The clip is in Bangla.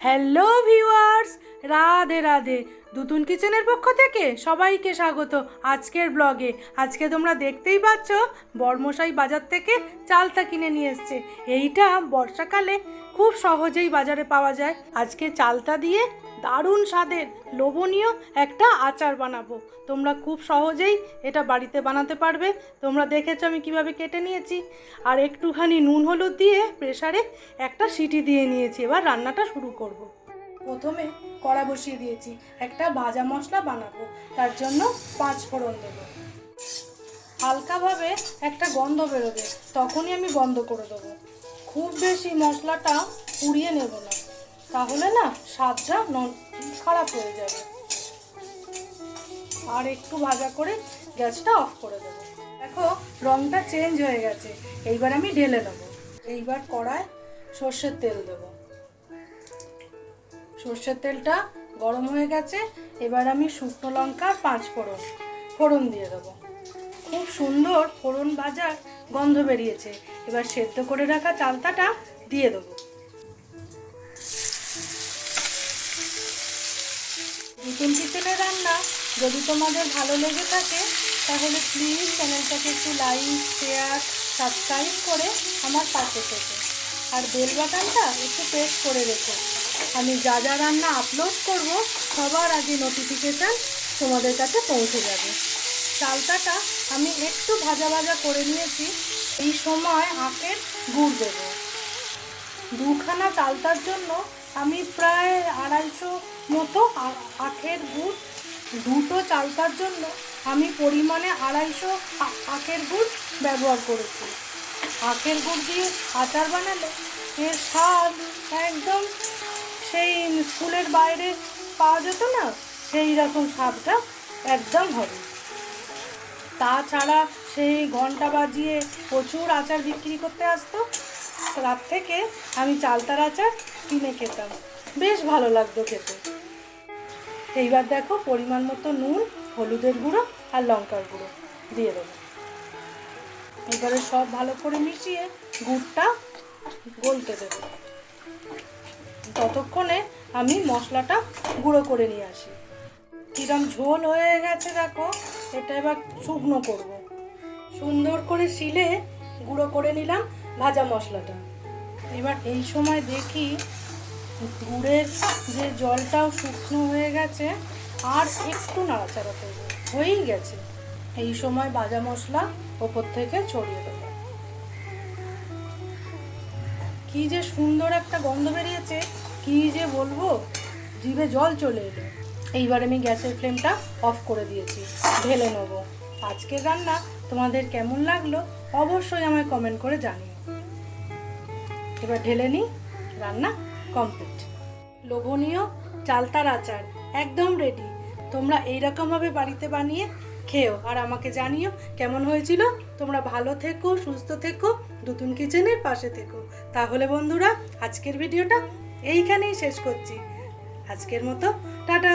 Hello viewers Radhe Radhe. দুতুন কিচেনের পক্ষ থেকে সবাইকে স্বাগত আজকের ব্লগে। আজকে তোমরা দেখতেই পাচ্ছ, বর্মশাই বাজার থেকে চালটা কিনে নিয়ে এসছে। এইটা বর্ষাকালে খুব সহজেই বাজারে পাওয়া যায়। আজকে চালটা দিয়ে দারুণ স্বাদের, লোভনীয় একটা আচার বানাবো। তোমরা খুব সহজেই এটা বাড়িতে বানাতে পারবে। তোমরা দেখেছ আমি কীভাবে কেটে নিয়েছি। আর একটুখানি নুন, হলুদ দিয়ে প্রেসারে একটা সিটি দিয়ে নিয়েছি। এবার রান্নাটা শুরু করব। প্রথমে কড়া বসিয়ে দিয়েছি, একটা ভাজা মশলা বানাবো, তার জন্য পাঁচ ফোড়ন দেবো। হালকাভাবে একটা গন্ধ বেরোবে, তখনই আমি বন্ধ করে দেবো। খুব বেশি মশলাটা পুড়িয়ে নেব না, তাহলে না স্বাদটা খারাপ হয়ে যাবে। আর একটু ভাজা করে গ্যাসটা অফ করে দেবো। দেখো, রংটা চেঞ্জ হয়ে গেছে, এইবার আমি ঢেলে নেব এইবার কড়ায় সর্ষের তেল দেবো। সর্ষের তেলটা গরম হয়ে গেছে, এবার আমি শুকনো লঙ্কা পাঁচ ফোড়ন ফোড়ন দিয়ে দেবো। খুব সুন্দর ফোড়ন ভাজার গন্ধ বেরিয়েছে। এবার সেদ্ধ করে রাখা চালতাটা দিয়ে দেবো। নতুন কিচেনের রান্না, যদি তোমাদের ভালো লেগে থাকে, তাহলে প্লিজ চ্যানেলটাকে একটু লাইক শেয়ার সাবস্ক্রাইব করে আমার পাশে থেকে। আর বেল বাটনটা একটু প্রেস করে রেখো। আমি যা যা রান্না আপলোড করব, সবার আগে নোটিফিকেশান তোমাদের কাছে পৌঁছে যাবে। চালটাটা আমি একটু ভাজা ভাজা করে নিয়েছি, এই সময় আখের গুড় দেবো। দুখানা চালতার জন্য আমি প্রায় আড়াইশো মতো আখের গুড়, দুটো চালতার জন্য আমি পরিমাণে আড়াইশো আখের গুড় ব্যবহার করেছি। আখের গুড় দিয়ে আচার বানালে এর স্বাদ একদম সেই স্কুলের বাইরে পাওয়া যেত না, সেই রকম স্বাদটা একদম হবে। তাছাড়া সেই ঘণ্টা বাজিয়ে প্রচুর আচার বিক্রি করতে আসতো। রাত থেকে আমি চালতার আচার কিনে খেতাম। বেশ ভালো লাগতো খেতে। এইবার দেখো পরিমাণ মতো নুন, হলুদের গুঁড়ো আর লঙ্কার গুঁড়ো দিয়ে দেবো। এবারে সব ভালো করে মিশিয়ে গুড়টা গলতে দেবো। ততক্ষণে আমি মশলাটা গুঁড়ো করে নিয়ে আসি। কিরম ঝোল হয়ে গেছে দেখো, এটা এবার শুকনো করব। সুন্দর করে শিলে গুঁড়ো করে নিলাম ভাজা মশলাটা। এবার এই সময় দেখি গুড়ের যে জলটাও শুকনো হয়ে গেছে, আর একটু নাড়াচাড়া করব। হয়েই গেছে। এই সময় ভাজা মশলা ওপর থেকে ছড়িয়ে দেবো। কি যে সুন্দর একটা গন্ধ বেরিয়েছে কি যে বলব? জিভে জল চলে এলো। এইবার আমি গ্যাসের ফ্লেমটা অফ করে দিয়েছি, ঢেলে নেব। আজকের রান্না তোমাদের কেমন লাগল অবশ্যই আমায় কমেন্ট করে জানিও। এবার ঢেলে নিই, রান্না কমপ্লিট। লোভনীয় চালতার আচার, একদম রেডি তোমরা এইরকমভাবে বাড়িতে বানিয়ে খেও আর আমাকে জানিও কেমন হয়েছিল। তোমরা ভালো থেকো, সুস্থ থেকো নতুন কিচেনের পাশে থেকো। তাহলে বন্ধুরা, আজকের ভিডিওটা এইখানেই শেষ করছি। আজকের মতো টাটা!